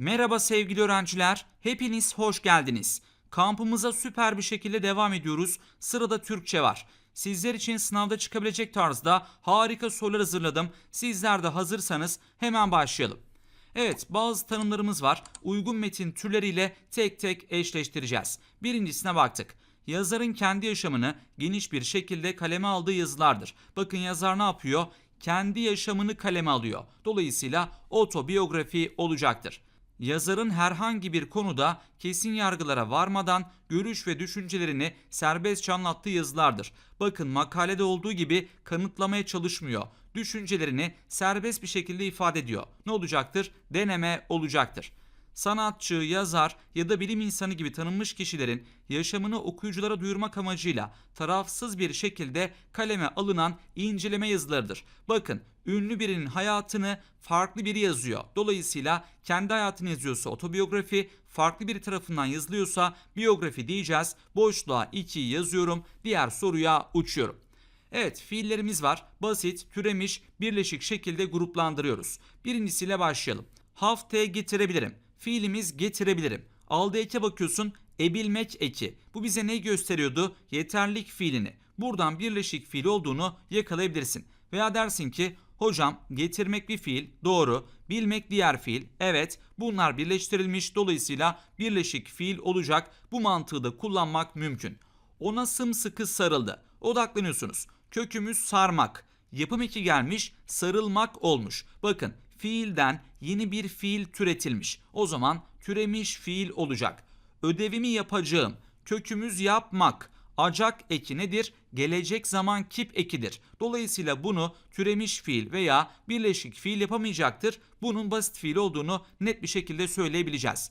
Merhaba sevgili öğrenciler, hepiniz hoş geldiniz. Kampımıza süper bir şekilde devam ediyoruz. Sırada Türkçe var. Sizler için sınavda çıkabilecek tarzda harika sorular hazırladım. Sizler de hazırsanız hemen başlayalım. Evet, bazı tanımlarımız var. Uygun metin türleriyle tek tek eşleştireceğiz. Birincisine baktık. Yazarın kendi yaşamını geniş bir şekilde kaleme aldığı yazılardır. Bakın yazar ne yapıyor? Kendi yaşamını kaleme alıyor. Dolayısıyla otobiyografi olacaktır. Yazarın herhangi bir konuda kesin yargılara varmadan görüş ve düşüncelerini serbestçe anlattığı yazılardır. Bakın makalede olduğu gibi kanıtlamaya çalışmıyor. Düşüncelerini serbest bir şekilde ifade ediyor. Ne olacaktır? Deneme olacaktır. Sanatçı, yazar ya da bilim insanı gibi tanınmış kişilerin yaşamını okuyuculara duyurmak amacıyla tarafsız bir şekilde kaleme alınan inceleme yazılarıdır. Bakın ünlü birinin hayatını farklı biri yazıyor. Dolayısıyla kendi hayatını yazıyorsa otobiyografi, farklı biri tarafından yazılıyorsa biyografi diyeceğiz. Boşluğa 2 yazıyorum, diğer soruya uçuyorum. Evet fiillerimiz var. Basit, türemiş, birleşik şekilde gruplandırıyoruz. Birincisiyle başlayalım. Haftaya getirebilirim. Fiilimiz getirebilirim. Aldığı eke bakıyorsun ebilmek eki. Bu bize ne gösteriyordu? Yeterlik fiilini. Buradan birleşik fiil olduğunu yakalayabilirsin. Veya dersin ki hocam getirmek bir fiil doğru. Bilmek diğer fiil evet. Bunlar birleştirilmiş dolayısıyla birleşik fiil olacak. Bu mantığı da kullanmak mümkün. Ona sımsıkı sarıldı. Odaklanıyorsunuz. Kökümüz sarmak. Yapım eki gelmiş, sarılmak olmuş. Bakın fiilden yeni bir fiil türetilmiş. O zaman türemiş fiil olacak. Ödevimi yapacağım. Kökümüz yapmak. Acak eki nedir? Gelecek zaman kip ekidir. Dolayısıyla bunu türemiş fiil veya birleşik fiil yapamayacaktır. Bunun basit fiil olduğunu net bir şekilde söyleyebileceğiz.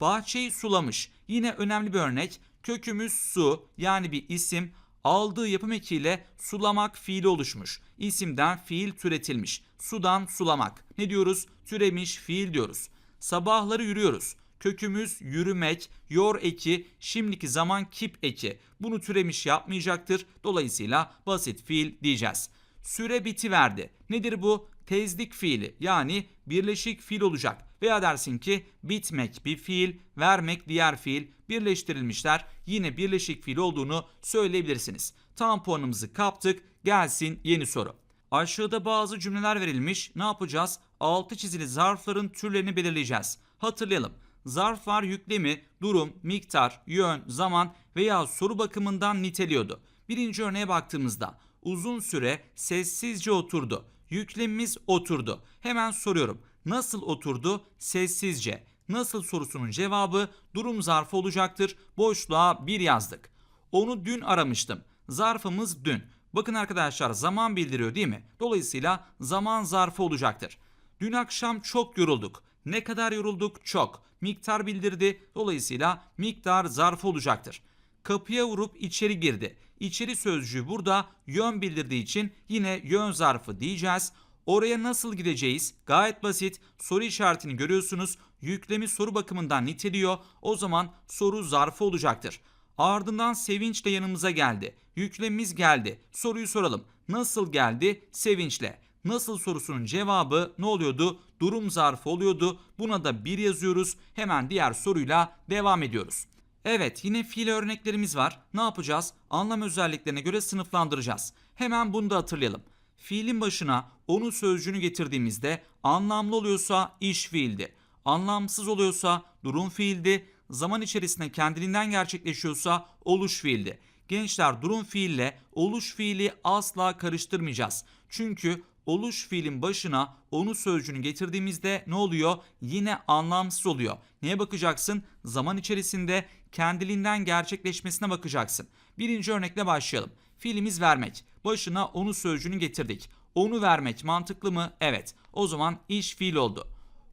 Bahçeyi sulamış. Yine önemli bir örnek. Kökümüz su yani bir isim aldığı yapım ekiyle sulamak fiili oluşmuş. İsimden fiil türetilmiş. Sudan sulamak. Ne diyoruz? Türemiş fiil diyoruz. Sabahları yürüyoruz. Kökümüz yürümek, yor eki, şimdiki zaman kip eki. Bunu türemiş yapmayacaktır. Dolayısıyla basit fiil diyeceğiz. Süre biti verdi. Nedir bu? Tezlik fiili yani birleşik fiil olacak. Veya dersin ki bitmek bir fiil, vermek diğer fiil birleştirilmişler. Yine birleşik fiil olduğunu söyleyebilirsiniz. Tam puanımızı kaptık. Gelsin yeni soru. Aşağıda bazı cümleler verilmiş. Ne yapacağız? Altı çizili zarfların türlerini belirleyeceğiz. Hatırlayalım. Zarflar yüklemi, durum, miktar, yön, zaman veya soru bakımından niteliyordu. Birinci örneğe baktığımızda uzun süre sessizce oturdu. Yüklemimiz oturdu. Hemen soruyorum. Nasıl oturdu? Sessizce. Nasıl sorusunun cevabı durum zarfı olacaktır. Boşluğa bir yazdık. Onu dün aramıştım. Zarfımız dün. Bakın arkadaşlar zaman bildiriyor değil mi? Dolayısıyla zaman zarfı olacaktır. Dün akşam çok yorulduk. Ne kadar yorulduk? Çok. Miktar bildirdi. Dolayısıyla miktar zarfı olacaktır. Kapıya vurup içeri girdi. İçeri sözcüğü burada yön bildirdiği için yine yön zarfı diyeceğiz. Oraya nasıl gideceğiz? Gayet basit. Soru işaretini görüyorsunuz. Yüklemi soru bakımından niteliyor. O zaman soru zarfı olacaktır. Ardından sevinçle yanımıza geldi. Yüklemimiz geldi. Soruyu soralım. Nasıl geldi? Sevinçle. Nasıl sorusunun cevabı ne oluyordu? Durum zarfı oluyordu. Buna da bir yazıyoruz. Hemen diğer soruyla devam ediyoruz. Evet yine fiil örneklerimiz var. Ne yapacağız? Anlam özelliklerine göre sınıflandıracağız. Hemen bunu da hatırlayalım. Fiilin başına onu sözcüğünü getirdiğimizde anlamlı oluyorsa iş fiildi. Anlamsız oluyorsa durum fiildi. Zaman içerisinde kendiliğinden gerçekleşiyorsa oluş fiildi. Gençler durum fiille oluş fiili asla karıştırmayacağız. Çünkü oluş fiilin başına onu sözcüğünü getirdiğimizde ne oluyor? Yine anlamsız oluyor. Neye bakacaksın? Zaman içerisinde kendiliğinden gerçekleşmesine bakacaksın. Birinci örnekle başlayalım. Fiilimiz vermek. Başına onu sözcüğünü getirdik. Onu vermek mantıklı mı? Evet. O zaman iş fiil oldu.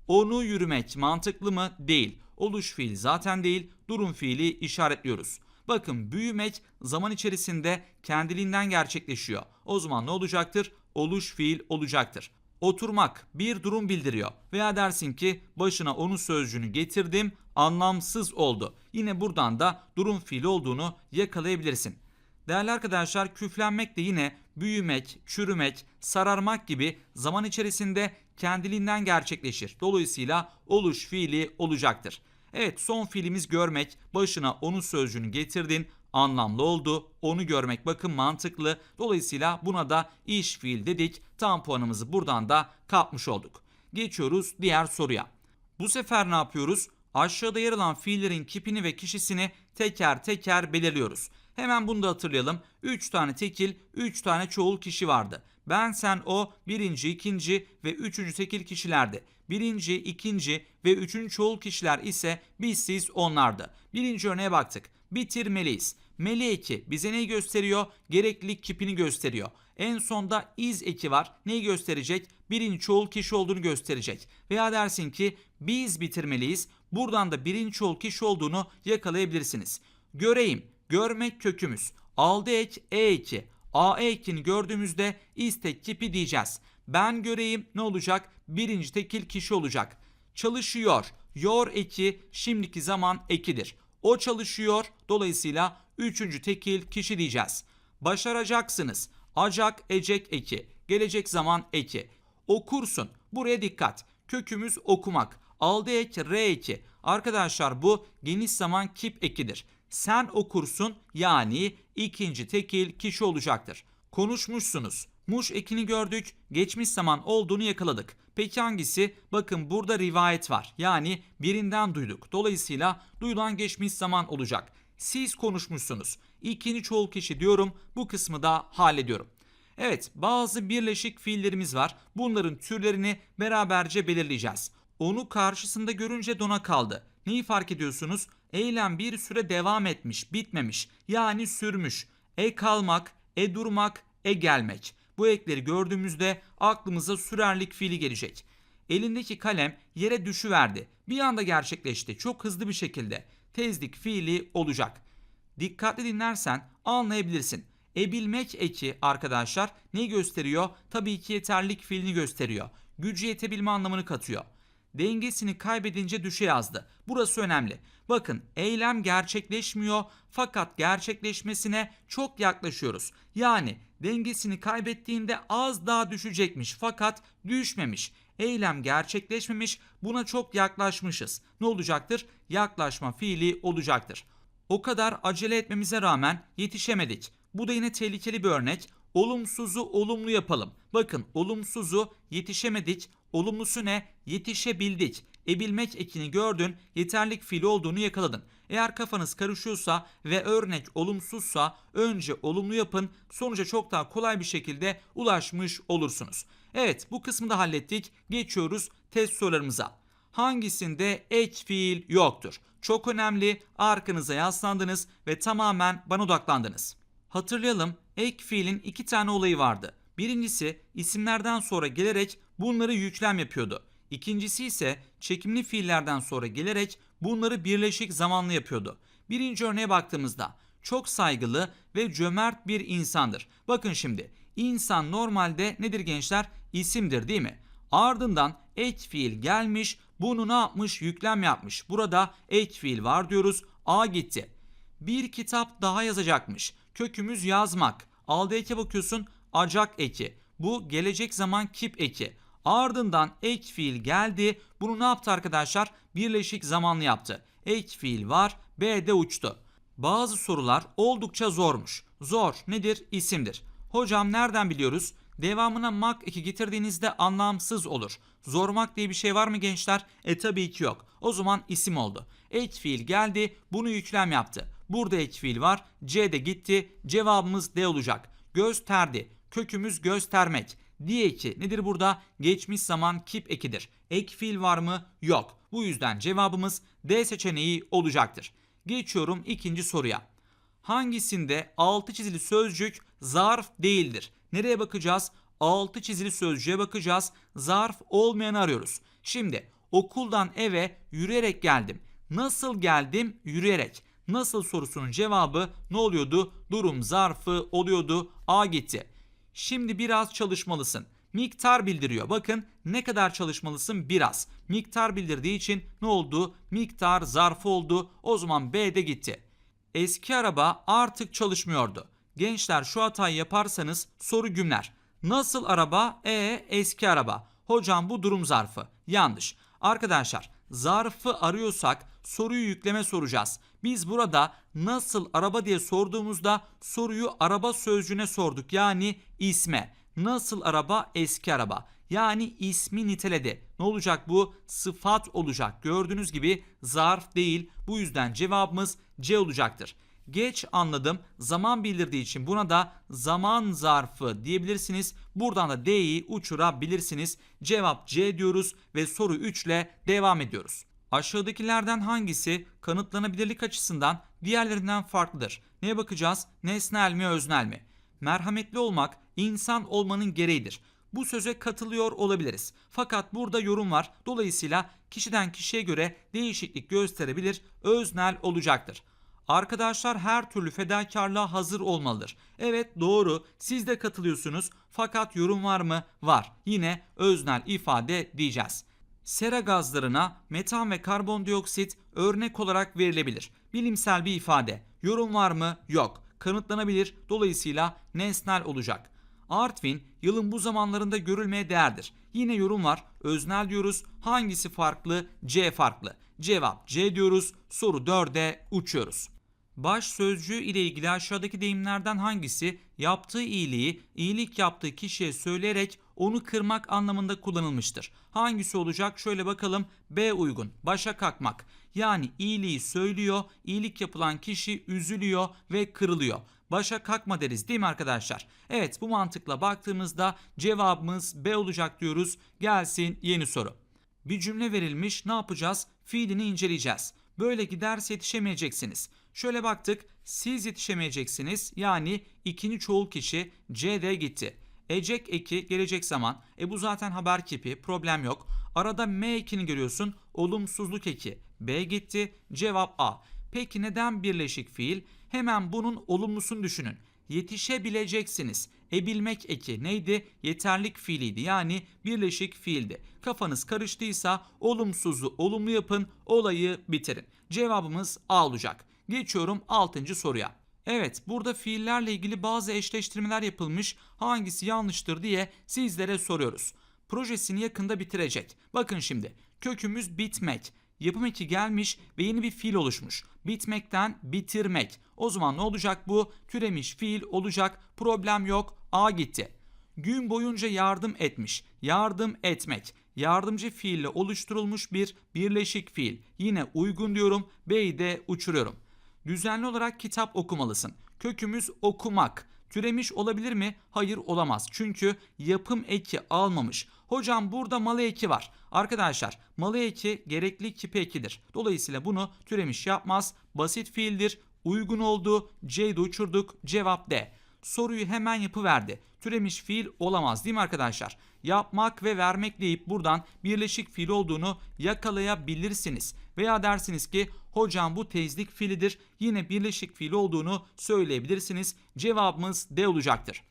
Onu yürümek mantıklı mı? Değil. Oluş fiili zaten değil. Durum fiili işaretliyoruz. Bakın büyümek zaman içerisinde kendiliğinden gerçekleşiyor. O zaman ne olacaktır? Oluş fiil olacaktır. Oturmak bir durum bildiriyor. Veya dersin ki başına onu sözcüğünü getirdim anlamsız oldu. Yine buradan da durum fiili olduğunu yakalayabilirsin. Değerli arkadaşlar küflenmek de yine büyümek, çürümek, sararmak gibi zaman içerisinde kendiliğinden gerçekleşir. Dolayısıyla oluş fiili olacaktır. Evet son fiilimiz görmek. Başına onu sözcüğünü getirdin. Anlamlı oldu. Onu görmek bakın mantıklı. Dolayısıyla buna da iş fiil dedik. Tam puanımızı buradan da kapmış olduk. Geçiyoruz diğer soruya. Bu sefer ne yapıyoruz? Aşağıda yer alan fiillerin kipini ve kişisini teker teker belirliyoruz. Hemen bunu da hatırlayalım. 3 tane tekil, 3 tane çoğul kişi vardı. Ben, sen, o birinci, ikinci ve üçüncü tekil kişilerdi. Birinci, ikinci ve üçüncü çoğul kişiler ise biz, siz, onlardı. Birinci örneğe baktık. Bitirmeliyiz. Meli eki bize neyi gösteriyor? Gereklilik kipini gösteriyor. En sonda iz eki var. Neyi gösterecek? Birinci çoğul kişi olduğunu gösterecek. Veya dersin ki biz bitirmeliyiz. Buradan da birinci çoğul kişi olduğunu yakalayabilirsiniz. Göreyim. Görmek kökümüz. Aldı ek e eki. A e ekini gördüğümüzde istek kipi diyeceğiz. Ben göreyim ne olacak? Birinci tekil kişi olacak. Çalışıyor. Yor eki şimdiki zaman ekidir. O çalışıyor. Dolayısıyla üçüncü tekil kişi diyeceğiz. Başaracaksınız. Acak, ecek eki. Gelecek zaman eki. Okursun. Buraya dikkat. Kökümüz okumak. Aldı ek, re eki. Arkadaşlar bu geniş zaman kip ekidir. Sen okursun yani ikinci tekil kişi olacaktır. Konuşmuşsunuz. Muş ekini gördük. Geçmiş zaman olduğunu yakaladık. Peki hangisi? Bakın burada rivayet var. Yani birinden duyduk. Dolayısıyla duyulan geçmiş zaman olacak. Siz konuşmuşsunuz. İkinci çoğul kişi diyorum. Bu kısmı da hallediyorum. Evet bazı birleşik fiillerimiz var. Bunların türlerini beraberce belirleyeceğiz. Onu karşısında görünce dona kaldı. Neyi fark ediyorsunuz? Eylem bir süre devam etmiş, bitmemiş. Yani sürmüş. E kalmak, e durmak, e gelmek. Bu ekleri gördüğümüzde aklımıza sürerlik fiili gelecek. Elindeki kalem yere düşüverdi. Bir anda gerçekleşti. Çok hızlı bir şekilde. Tezlik fiili olacak. Dikkatli dinlersen anlayabilirsin. Ebilmek eki arkadaşlar neyi gösteriyor? Tabii ki yeterlik fiilini gösteriyor. Gücü yetebilme anlamını katıyor. Dengesini kaybedince düşe yazdı. Burası önemli. Bakın eylem gerçekleşmiyor fakat gerçekleşmesine çok yaklaşıyoruz. Yani dengesini kaybettiğinde az daha düşecekmiş fakat düşmemiş. Eylem gerçekleşmemiş buna çok yaklaşmışız. Ne olacaktır? Yaklaşma fiili olacaktır. O kadar acele etmemize rağmen yetişemedik. Bu da yine tehlikeli bir örnek. Olumsuzu olumlu yapalım. Bakın olumsuzu yetişemedik. Olumlusu ne? Yetişebildik. Ebilmek ekini gördün, yeterlik fiili olduğunu yakaladın. Eğer kafanız karışıyorsa ve örnek olumsuzsa önce olumlu yapın, sonuca çok daha kolay bir şekilde ulaşmış olursunuz. Evet bu kısmı da hallettik. Geçiyoruz test sorularımıza. Hangisinde ek fiil yoktur? Çok önemli. Arkanıza yaslandınız ve tamamen bana odaklandınız. Hatırlayalım ek fiilin iki tane olayı vardı. Birincisi isimlerden sonra gelerek bunları yüklem yapıyordu. İkincisi ise çekimli fiillerden sonra gelerek bunları birleşik zamanlı yapıyordu. Birinci örneğe baktığımızda çok saygılı ve cömert bir insandır. Bakın şimdi insan normalde nedir gençler? İsimdir değil mi? Ardından ek fiil gelmiş bunu ne yapmış? Yüklem yapmış. Burada ek fiil var diyoruz. A gitti. Bir kitap daha yazacakmış. Kökümüz yazmak. Aldı eke bakıyorsun acak eki. Bu gelecek zaman kip eki. Ardından ek fiil geldi. Bunu ne yaptı arkadaşlar? Birleşik zamanlı yaptı. Ek fiil var. B'de uçtu. Bazı sorular oldukça zormuş. Zor nedir? İsimdir. Hocam nereden biliyoruz? Devamına mak eki getirdiğinizde anlamsız olur. Zormak diye bir şey var mı gençler? E tabii ki yok. O zaman isim oldu. Ek fiil geldi. Bunu yüklem yaptı. Burada ek fiil var. C de gitti. Cevabımız D olacak. Gösterdi. Kökümüz göstermek. Diye eki nedir burada? Geçmiş zaman kip ekidir. Ek fiil var mı? Yok. Bu yüzden cevabımız D seçeneği olacaktır. Geçiyorum ikinci soruya. Hangisinde altı çizili sözcük zarf değildir? Nereye bakacağız? Altı çizili sözcüğe bakacağız. Zarf olmayanı arıyoruz. Şimdi okuldan eve yürüyerek geldim. Nasıl geldim? Yürüyerek. Nasıl sorusunun cevabı ne oluyordu? Durum zarfı oluyordu. A gitti. Şimdi biraz çalışmalısın. Miktar bildiriyor. Bakın ne kadar çalışmalısın biraz. Miktar bildirdiği için ne oldu? Miktar zarfı oldu. O zaman B'de gitti. Eski araba artık çalışmıyordu. Gençler şu hatayı yaparsanız soru gümler. Nasıl araba? E eski araba. Hocam bu durum zarfı. Yanlış. Arkadaşlar zarfı arıyorsak soruyu yükleme soracağız. Biz burada nasıl araba diye sorduğumuzda soruyu araba sözcüğüne sorduk. Yani isme. Nasıl araba? Eski araba. Yani ismi niteledi. Ne olacak bu? Sıfat olacak. Gördüğünüz gibi zarf değil. Bu yüzden cevabımız C olacaktır. Geç anladım. Zaman bildirdiği için buna da zaman zarfı diyebilirsiniz. Buradan da D'yi uçurabilirsiniz. Cevap C diyoruz ve soru 3 ile devam ediyoruz. Aşağıdakilerden hangisi kanıtlanabilirlik açısından diğerlerinden farklıdır? Neye bakacağız? Nesnel mi öznel mi? Merhametli olmak insan olmanın gereğidir. Bu söze katılıyor olabiliriz. Fakat burada yorum var. Dolayısıyla kişiden kişiye göre değişiklik gösterebilir. Öznel olacaktır. Arkadaşlar her türlü fedakarlığa hazır olmalıdır. Evet doğru siz de katılıyorsunuz fakat yorum var mı? Var. Yine öznel ifade diyeceğiz. Sera gazlarına metan ve karbondioksit örnek olarak verilebilir. Bilimsel bir ifade. Yorum var mı? Yok. Kanıtlanabilir. Dolayısıyla nesnel olacak. Artvin yılın bu zamanlarında görülmeye değerdir. Yine yorum var. Öznel diyoruz. Hangisi farklı? C farklı. Cevap C diyoruz. Soru 4'e uçuyoruz. Baş sözcüğü ile ilgili aşağıdaki deyimlerden hangisi yaptığı iyiliği iyilik yaptığı kişiye söyleyerek onu kırmak anlamında kullanılmıştır? Hangisi olacak? Şöyle bakalım. B uygun. Başa kalkmak. Yani iyiliği söylüyor, iyilik yapılan kişi üzülüyor ve kırılıyor. Başa kalkma deriz değil mi arkadaşlar? Evet bu mantıkla baktığımızda cevabımız B olacak diyoruz. Gelsin yeni soru. Bir cümle verilmiş ne yapacağız? Fiilini inceleyeceğiz. Böyle giderse yetişemeyeceksiniz. Şöyle baktık siz yetişemeyeceksiniz yani ikinci çoğul kişi CD gitti. Ecek eki gelecek zaman. E bu zaten haber kipi problem yok. Arada M ekini görüyorsun olumsuzluk eki. B gitti cevap A. Peki neden birleşik fiil? Hemen bunun olumlusunu düşünün. Yetişebileceksiniz. Ebilmek eki neydi? Yeterlik fiiliydi. Yani birleşik fiildi. Kafanız karıştıysa olumsuzu olumlu yapın, olayı bitirin. Cevabımız A olacak. Geçiyorum 6. soruya. Evet burada fiillerle ilgili bazı eşleştirmeler yapılmış. Hangisi yanlıştır diye sizlere soruyoruz. Projesini yakında bitirecek. Bakın şimdi kökümüz bitmek. Yapım eki gelmiş ve yeni bir fiil oluşmuş. Bitmekten bitirmek. O zaman ne olacak bu? Türemiş fiil olacak. Problem yok. A gitti. Gün boyunca yardım etmiş. Yardım etmek. Yardımcı fiille oluşturulmuş bir birleşik fiil. Yine uygun diyorum. B'yi de uçuruyorum. Düzenli olarak kitap okumalısın. Kökümüz okumak. Türemiş olabilir mi? Hayır olamaz. Çünkü yapım eki almamış. Hocam burada malı eki var. Arkadaşlar malı eki gerekli kipi ekidir. Dolayısıyla bunu türemiş yapmaz. Basit fiildir. Uygun oldu. C'yi de uçurduk. Cevap D. Soruyu hemen yapıverdi. Türemiş fiil olamaz değil mi arkadaşlar? Yapmak ve vermek deyip buradan birleşik fiil olduğunu yakalayabilirsiniz. Veya dersiniz ki hocam bu tezlik fiilidir. Yine birleşik fiil olduğunu söyleyebilirsiniz. Cevabımız D olacaktır.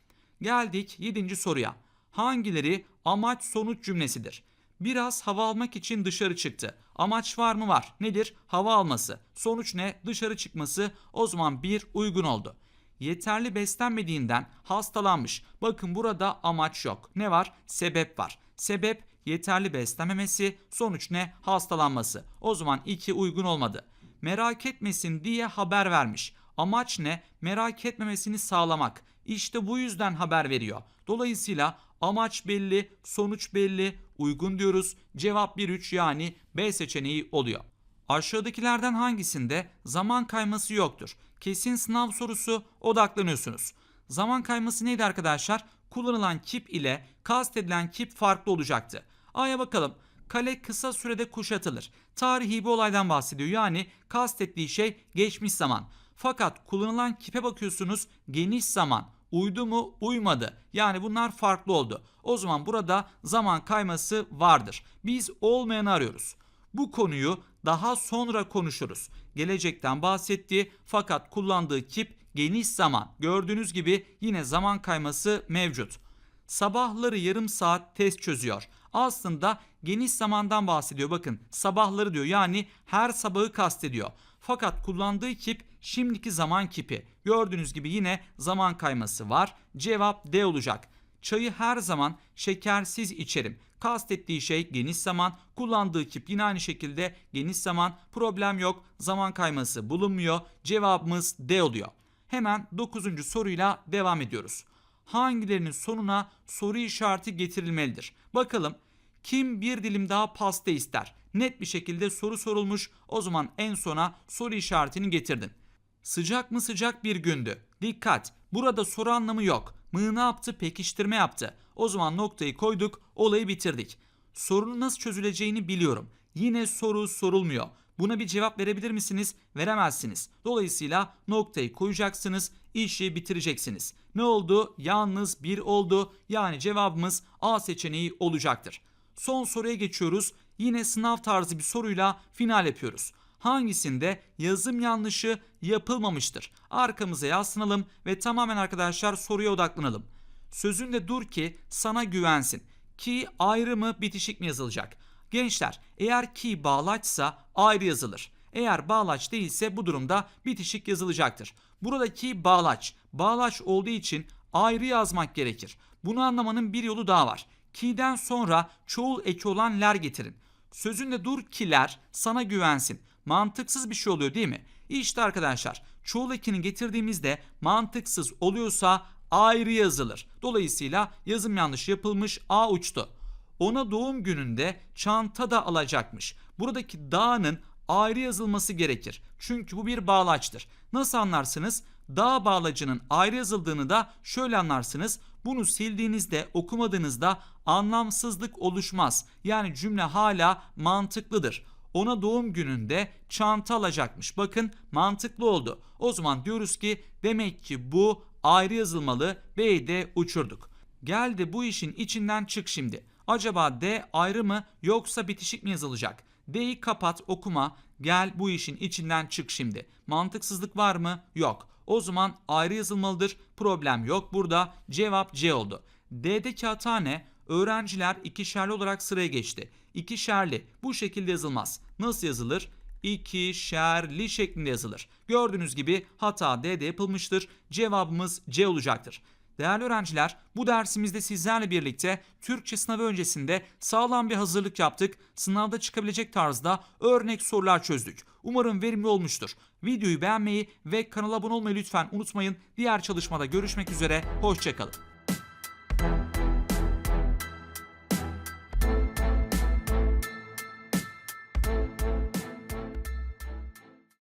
Geldik 7. soruya. Hangileri amaç sonuç cümlesidir? Biraz hava almak için dışarı çıktı. Amaç var mı var? Nedir? Hava alması. Sonuç ne? Dışarı çıkması. O zaman bir uygun oldu. Yeterli beslenmediğinden hastalanmış. Bakın burada amaç yok. Ne var? Sebep var. Sebep yeterli beslenmemesi. Sonuç ne? Hastalanması. O zaman iki uygun olmadı. Merak etmesin diye haber vermiş. Amaç ne? Merak etmemesini sağlamak. İşte bu yüzden haber veriyor. Dolayısıyla amaç belli, sonuç belli, uygun diyoruz. Cevap 1-3 yani B seçeneği oluyor. Aşağıdakilerden hangisinde zaman kayması yoktur? Kesin sınav sorusu odaklanıyorsunuz. Zaman kayması neydi arkadaşlar? Kullanılan kip ile kastedilen kip farklı olacaktı. A'ya bakalım. Kale kısa sürede kuşatılır. Tarihi bir olaydan bahsediyor. Yani kastettiği şey geçmiş zaman. Fakat kullanılan kipe bakıyorsunuz geniş zaman. Uydu mu? Uymadı. Yani bunlar farklı oldu. O zaman burada zaman kayması vardır. Biz olmayanı arıyoruz. Bu konuyu daha sonra konuşuruz. Gelecekten bahsetti fakat kullandığı kip geniş zaman. Gördüğünüz gibi yine zaman kayması mevcut. Sabahları yarım saat test çözüyor. Aslında geniş zamandan bahsediyor. Bakın sabahları diyor yani her sabahı kastediyor. Fakat kullandığı kip şimdiki zaman kipi. Gördüğünüz gibi yine zaman kayması var. Cevap D olacak. Çayı her zaman şekersiz içerim. Kastettiği şey geniş zaman, kullandığı kip yine aynı şekilde geniş zaman, problem yok, zaman kayması bulunmuyor. Cevabımız D oluyor. Hemen 9. soruyla devam ediyoruz. Hangilerinin sonuna soru işareti getirilmelidir? Bakalım kim bir dilim daha pasta ister? Net bir şekilde soru sorulmuş. O zaman en sona soru işaretini getirdin. Sıcak mı sıcak bir gündü. Dikkat! Burada soru anlamı yok. Mı ne yaptı? Pekiştirme yaptı. O zaman noktayı koyduk, olayı bitirdik. Sorunun nasıl çözüleceğini biliyorum. Yine soru sorulmuyor. Buna bir cevap verebilir misiniz? Veremezsiniz. Dolayısıyla noktayı koyacaksınız, işi bitireceksiniz. Ne oldu? Yalnız bir oldu. Yani cevabımız A seçeneği olacaktır. Son soruya geçiyoruz. Yine sınav tarzı bir soruyla final yapıyoruz. Hangisinde yazım yanlışı yapılmamıştır? Arkamıza yaslanalım ve tamamen arkadaşlar soruya odaklanalım. Sözünde dur ki sana güvensin. Ki ayrı mı bitişik mi yazılacak? Gençler eğer ki bağlaçsa ayrı yazılır. Eğer bağlaç değilse bu durumda bitişik yazılacaktır. Buradaki bağlaç, bağlaç olduğu için ayrı yazmak gerekir. Bunu anlamanın bir yolu daha var. Ki'den sonra çoğul eki olan ler getirin. Sözünde dur kiler sana güvensin. Mantıksız bir şey oluyor değil mi? İşte arkadaşlar çoğul ekini getirdiğimizde mantıksız oluyorsa ayrı yazılır. Dolayısıyla yazım yanlış yapılmış A uçtu. Ona doğum gününde çanta da alacakmış. Buradaki dağının ayrı yazılması gerekir. Çünkü bu bir bağlaçtır. Nasıl anlarsınız? Dağ bağlacının ayrı yazıldığını da şöyle anlarsınız. Bunu sildiğinizde, okumadığınızda anlamsızlık oluşmaz. Yani cümle hala mantıklıdır. Ona doğum gününde çanta alacakmış. Bakın mantıklı oldu. O zaman diyoruz ki demek ki bu ayrı yazılmalı. B'yi de uçurduk. Gel de bu işin içinden çık şimdi. Acaba D ayrı mı yoksa bitişik mi yazılacak? D'yi kapat okuma gel bu işin içinden çık şimdi. Mantıksızlık var mı? Yok. O zaman ayrı yazılmalıdır. Problem yok. Burada cevap C oldu. D'deki hata ne? Öğrenciler ikişerli olarak sıraya geçti. İkişerli bu şekilde yazılmaz. Nasıl yazılır? İkişerli şeklinde yazılır. Gördüğünüz gibi hata D'de yapılmıştır. Cevabımız C olacaktır. Değerli öğrenciler, bu dersimizde sizlerle birlikte Türkçe sınavı öncesinde sağlam bir hazırlık yaptık. Sınavda çıkabilecek tarzda örnek sorular çözdük. Umarım verimli olmuştur. Videoyu beğenmeyi ve kanala abone olmayı lütfen unutmayın. Diğer çalışmada görüşmek üzere, hoşçakalın.